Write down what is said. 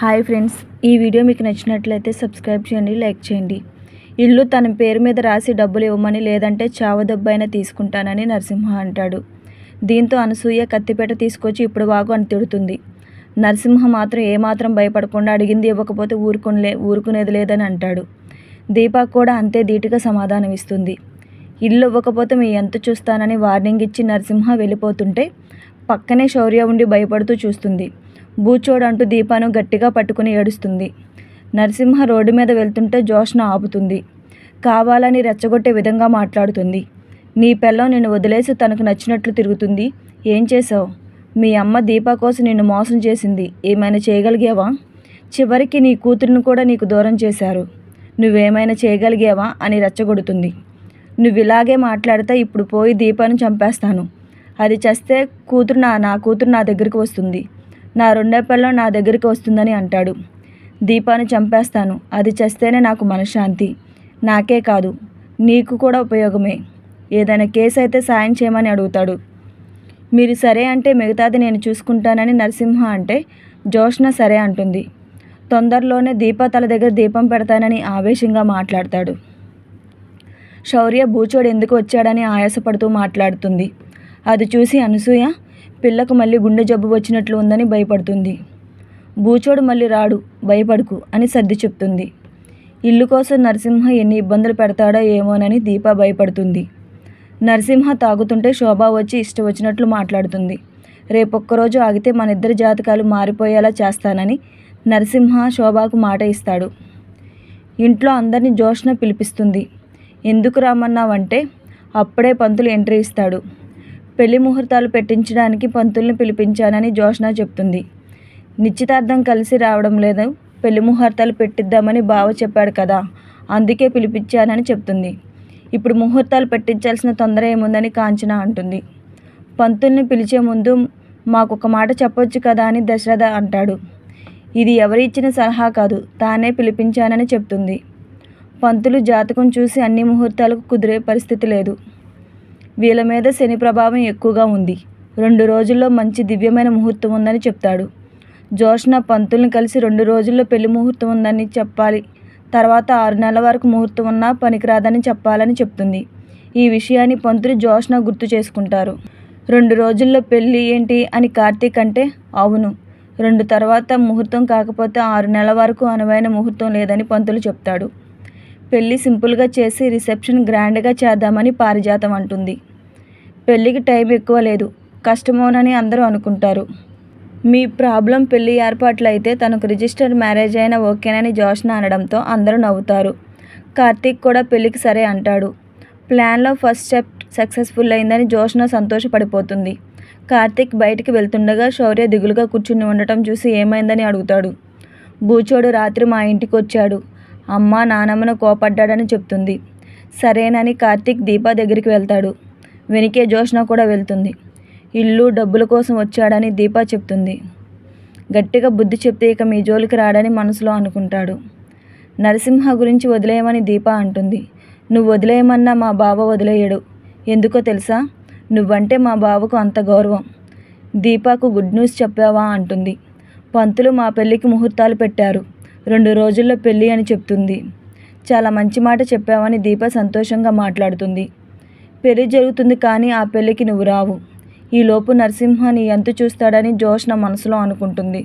Hi friends ఈ video మీకు నచ్చినట్లయితే సబ్స్క్రైబ్ చేయండి లైక్ చేయండి. ఇల్లు తన పేరు మీద రాసి డబ్బులు ఇవ్వమని లేదంటే చావదెబ్బైనా తీసుకుంటానని నరసింహ అంటాడు. దీంతో అనసూయ కత్తిపేట తీసుకొచ్చి ఇప్పుడు వాగు అని తిడుతుంది. నరసింహ మాత్రం ఏమాత్రం భయపడకుండా అడిగింది ఇవ్వకపోతే ఊరుకునిలే ఊరుకునేది లేదని అంటాడు. దీపా కూడా అంతే ధీటుగా సమాధానం ఇస్తుంది. ఇల్లు ఇవ్వకపోతే మీ ఎంత చూస్తానని వార్నింగ్ ఇచ్చి నరసింహ వెళ్ళిపోతుంటే పక్కనే శౌర్య ఉండి భయపడుతూ చూస్తుంది. బూచోడు అంటూ దీపాను గట్టిగా పట్టుకుని ఏడుస్తుంది. నరసింహ రోడ్డు మీద వెళ్తుంటే జోష్న ఆపుతుంది. కావాలని రెచ్చగొట్టే విధంగా మాట్లాడుతుంది. నీ పిల్లం నిన్ను వదిలేసి తనకు నచ్చినట్లు తిరుగుతుంది. ఏం చేసావు మీ అమ్మ దీపా కోసం నిన్ను మోసం చేసింది. ఏమైనా చేయగలిగావా? చివరికి నీ కూతురును కూడా నీకు దూరం చేశారు. నువ్వేమైనా చేయగలిగావా? అని రెచ్చగొడుతుంది. నువ్వు ఇలాగే మాట్లాడితే ఇప్పుడు పోయి దీపాను చంపేస్తాను. అది చస్తే కూతురు నా నా కూతురు నా దగ్గరికి వస్తుంది. నా రెండో పిల్లం నా దగ్గరికి వస్తుందని అంటాడు. దీపాను చంపేస్తాను. అది చేస్తేనే నాకు మనశ్శాంతి. నాకే కాదు నీకు కూడా ఉపయోగమే. ఏదైనా కేసు అయితే సాయం చేయమని అడుగుతాడు. మీరు సరే అంటే మిగతాది నేను చూసుకుంటానని నరసింహ అంటే జోష్న సరే అంటుంది. తొందరలోనే దీప తల దగ్గర దీపం పెడతానని ఆవేశంగా మాట్లాడతాడు. శౌర్య బూచోడు ఎందుకు వచ్చాడని ఆయాసపడుతూ మాట్లాడుతుంది. అది చూసి అనసూయ పిల్లకు మళ్ళీ గుండె జబ్బు వచ్చినట్లు ఉందని భయపడుతుంది. బూచోడు మళ్ళీ రాడు భయపడుకు అని సర్ది చెప్తుంది. ఇల్లు కోసం నరసింహ ఎన్ని ఇబ్బందులు పెడతాడో ఏమోనని దీప భయపడుతుంది. నరసింహ తాగుతుంటే శోభ వచ్చి ఇష్టం వచ్చినట్లు మాట్లాడుతుంది. రేపొక్కరోజు ఆగితే మన ఇద్దరి జాతకాలు మారిపోయేలా చేస్తానని నరసింహ శోభకు మాట ఇస్తాడు. ఇంట్లో అందరినీ జోష్న పిలిపిస్తుంది. ఎందుకు రామన్నావంటే అప్పుడే పంతులు ఎంట్రీ ఇస్తాడు. పెళ్ళి ముహూర్తాలు పెట్టించడానికి పంతుల్ని పిలిపించానని జోష్న చెప్తుంది. నిశ్చితార్థం కలిసి రావడం లేదు. పెళ్ళి ముహూర్తాలు పెట్టిద్దామని బావ చెప్పాడు కదా. అందుకే పిలిపించానని చెప్తుంది. ఇప్పుడు ముహూర్తాలు పెట్టించాల్సిన తొందర ఏముందని కాంచన అంటుంది. పంతుల్ని పిలిచే ముందు మాకు ఒక మాట చెప్పొచ్చు కదా అని దశరథ అంటాడు. ఇది ఎవరిచ్చిన సలహా కాదు. తానే పిలిపించానని చెప్తుంది. పంతులు జాతకం చూసి అన్ని ముహూర్తాలకు కుదిరే పరిస్థితి లేదు. వీళ్ళ మీద శని ప్రభావం ఎక్కువగా ఉంది. రెండు రోజుల్లో మంచి దివ్యమైన ముహూర్తం ఉందని చెప్తాడు. జోష్న పంతుల్ని కలిసి రెండు రోజుల్లో పెళ్ళి ముహూర్తం ఉందని చెప్పాలి. తర్వాత ఆరు నెలల వరకు ముహూర్తం ఉన్నా పనికిరాదని చెప్పాలని చెప్తుంది. ఈ విషయాన్ని పంతులు జోష్న గుర్తు చేసుకుంటారు. రెండు రోజుల్లో పెళ్ళి ఏంటి అని కార్తీక్ అంటే అవును. రెండు తర్వాత ముహూర్తం కాకపోతే ఆరు నెలల వరకు అనువైన ముహూర్తం లేదని పంతులు చెప్తాడు. పెళ్ళి సింపుల్గా చేసి రిసెప్షన్ గ్రాండ్గా చేద్దామని పారిజాతం అంటుంది. పెళ్ళికి టైం ఎక్కువ లేదు. కష్టమోనని అందరూ అనుకుంటారు. మీ ప్రాబ్లం పెళ్ళి ఏర్పాట్లు అయితే తనకు రిజిస్టర్డ్ మ్యారేజ్ అయినా ఓకేనని జోష్న అనడంతో అందరూ నవ్వుతారు. కార్తీక్ కూడా పెళ్ళికి సరే అంటాడు. ప్లాన్లో ఫస్ట్ స్టెప్ సక్సెస్ఫుల్ అయిందని జోష్న సంతోషపడిపోతుంది. కార్తీక్ బయటికి వెళ్తుండగా శౌర్య దిగులుగా కూర్చుని ఉండటం చూసి ఏమైందని అడుగుతాడు. బూచోడు రాత్రి మా ఇంటికి వచ్చాడు అమ్మ నానమ్మను కోపడ్డాడని చెప్తుంది. సరేనని కార్తీక్ దీప దగ్గరికి వెళ్తాడు. వెనికే జోష్న కూడా వెళ్తుంది. ఇల్లు డబ్బుల కోసం వచ్చాడని దీప చెప్తుంది. గట్టిగా బుద్ధి చెప్తే ఇక మీ జోలికి రాడని మనసులో అనుకుంటాడు. నరసింహ గురించి వదిలేయమని దీపా అంటుంది. నువ్వు వదిలేయమన్నా మా బావ వదిలేయడు. ఎందుకో తెలుసా? నువ్వంటే మా బావకు అంత గౌరవం. దీపాకు గుడ్ న్యూస్ చెప్పావా అంటుంది. పంతులు మా పెళ్ళికి ముహూర్తాలు పెట్టారు. రెండు రోజుల్లో పెళ్ళి అని చెప్తుంది. చాలా మంచి మాట చెప్పావని దీప సంతోషంగా మాట్లాడుతుంది. పెళ్ళి జరుగుతుంది కానీ ఆ పెళ్ళికి నువ్వు రావు. ఈలోపు నరసింహ నీ ఎంత చూస్తాడని జోష్న మనసులో అనుకుంటుంది.